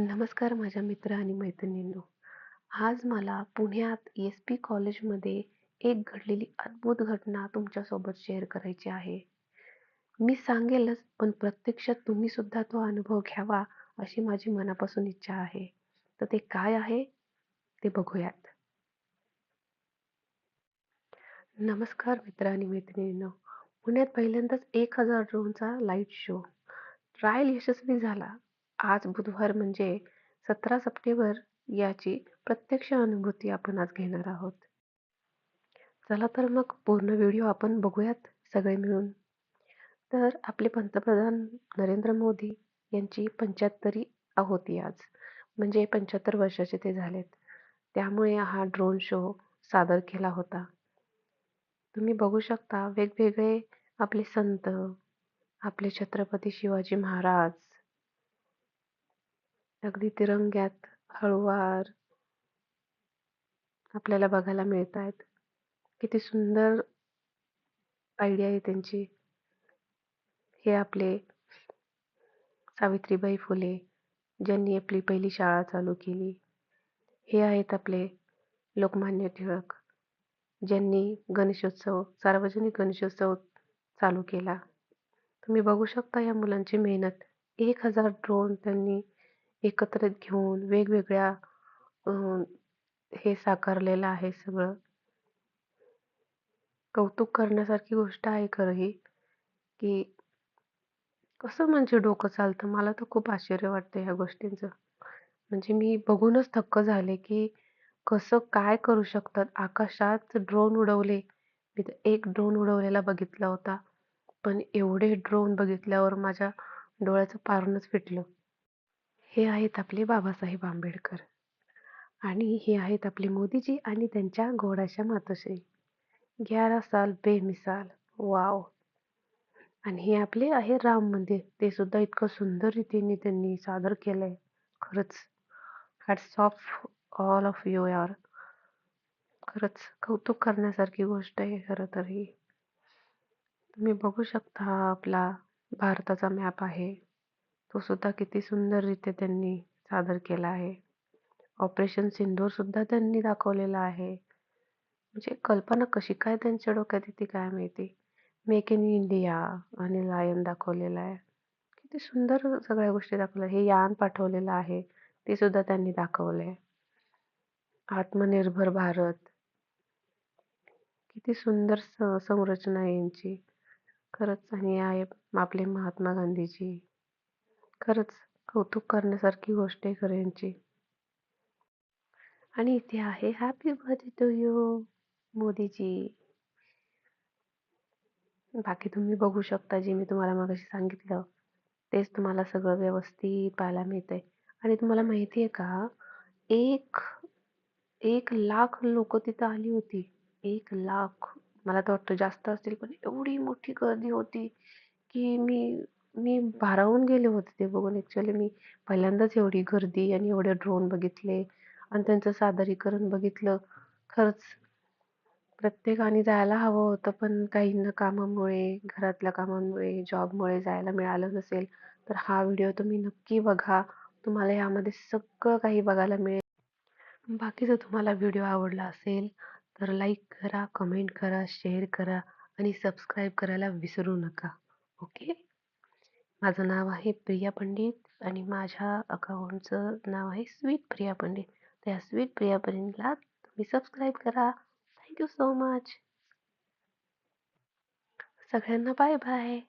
नमस्कार माझ्या मित्र आणि मैत्रिणींनो. आज मला पुण्यात एस पी कॉलेजमध्ये एक घडलेली अद्भुत घटना तुमच्यासोबत शेअर करायची आहे. मी सांगेलच, पण प्रत्यक्षात तुम्ही सुद्धा तो अनुभव घ्यावा अशी माझी मनापासून इच्छा आहे. तर ते काय आहे ते बघूयात. नमस्कार मित्र आणि मैत्रिणींनो. पुण्यात पहिल्यांदाच एक हजार ड्रोनचा लाइट शो. ट्रायल यशस्वी झाला. आज बुधवार म्हणजे सतरा सप्टेंबर याची प्रत्यक्ष अनुभूती आपण आज घेणार आहोत. चला तर मग पूर्ण व्हिडिओ आपण बघूयात सगळे मिळून. तर आपले पंतप्रधान नरेंद्र मोदी यांची पंच्याहत्तरी होती आज. म्हणजे पंच्याहत्तर वर्षाचे ते झालेत. त्यामुळे हा ड्रोन शो सादर केला होता. तुम्ही बघू शकता वेगवेगळे आपले संत, आपले छत्रपती शिवाजी महाराज अगदी तिरंग्यात हळूवार आपल्याला बघायला मिळत आहेत. किती सुंदर आयडिया आहे त्यांची. हे आपले सावित्रीबाई फुले ज्यांनी आपली पहिली शाळा चालू केली. हे आहेत आपले लोकमान्य टिळक ज्यांनी गणेशोत्सव सार्वजनिक गणेशोत्सव चालू केला. तुम्ही बघू शकता या मुलांची मेहनत. एक हजार ड्रोन त्यांनी एकत्रित घेऊन वेगवेगळ्या हे साकारलेलं आहे सगळं. कौतुक करण्यासारखी गोष्ट आहे खरं ही, की कसं म्हणजे डोकं चालतं? मला तर खूप आश्चर्य वाटतं ह्या गोष्टींचं. म्हणजे मी बघूनच थक्क झाले, की कसं काय करू शकतात? आकाशात ड्रोन उडवले. मी तर एक ड्रोन उडवलेला बघितला होता. पण एवढे ड्रोन बघितल्यावर माझ्या डोळ्याचं पारणच फिटलं. हे आहेत आपले बाबासाहेब आंबेडकर आणि हे आहेत आपले मोदीजी आणि त्यांच्या घोडाच्या मातोश्री. ग्यारा साल बेमिसाल. वाव आणि हे आपले आहे राम मंदिर. ते सुद्धा इतकं सुंदर रीतीने त्यांनी सादर केलंय. खरंच hats off all of you यार. खरंच कौतुक करण्यासारखी गोष्ट आहे खरं तर ही. तुम्ही बघू शकता आपला भारताचा मॅप आहे. तो सुद्धा किती सुंदररीत्या त्यांनी सादर केला आहे. ऑपरेशन सिंदूर सुद्धा त्यांनी दाखवलेला आहे. म्हणजे कल्पना कशी काय त्यांच्या डोक्यात येते काय माहिती. मेक इन इंडिया आणि लायन दाखवलेला आहे. किती सुंदर सगळ्या गोष्टी दाखवल्या. हे यान पाठवलेलं आहे. ते सुद्धा त्यांनी दाखवलं आहे आत्मनिर्भर भारत. किती सुंदर संरचना यांची. खरंच आणि आहे आपले महात्मा गांधीजी. खरंच कौतुक करण्यासारखी गोष्ट आहे खरं यांची. आणि इथे आहे happy birthday to you Modiji. बाकी तुम्ही बघू शकता जे मी तुम्हाला मगाशी सांगितलं, तेच तुम्हाला सगळं व्यवस्थित पाहायला मिळतंय. आणि तुम्हाला माहिती आहे का, एक एक लाख लोक तिथं आली होती. एक लाख. मला तर वाटतं जास्त असतील, पण एवढी मोठी गर्दी होती, की मी मी भारावून गेले होते ते बघून. ॲक्च्युली मी पहिल्यांदाच एवढी गर्दी आणि एवढे ड्रोन बघितले आणि त्यांचं सादरीकरण बघितलं. खरंच प्रत्येकाने जायला हवं होतं, पण काहींना कामामुळे, घरातल्या कामांमुळे, जॉबमुळे जायला मिळालं नसेल, तर हा व्हिडिओ तुम्ही नक्की बघा. तुम्हाला यामध्ये सगळं काही बघायला मिळेल. बाकी जर तुम्हाला व्हिडिओ आवडला असेल, तर लाईक करा, कमेंट करा, शेअर करा आणि सबस्क्राईब करायला विसरू नका. ओके? माझं नाव आहे प्रिया पंडित आणि माझ्या अकाउंटचं नाव आहे स्वीट प्रिया पंडित. तर या स्वीट प्रिया पंडितला तुम्ही सबस्क्राईब करा. Thank you so much. सगळ्यांना बाय बाय.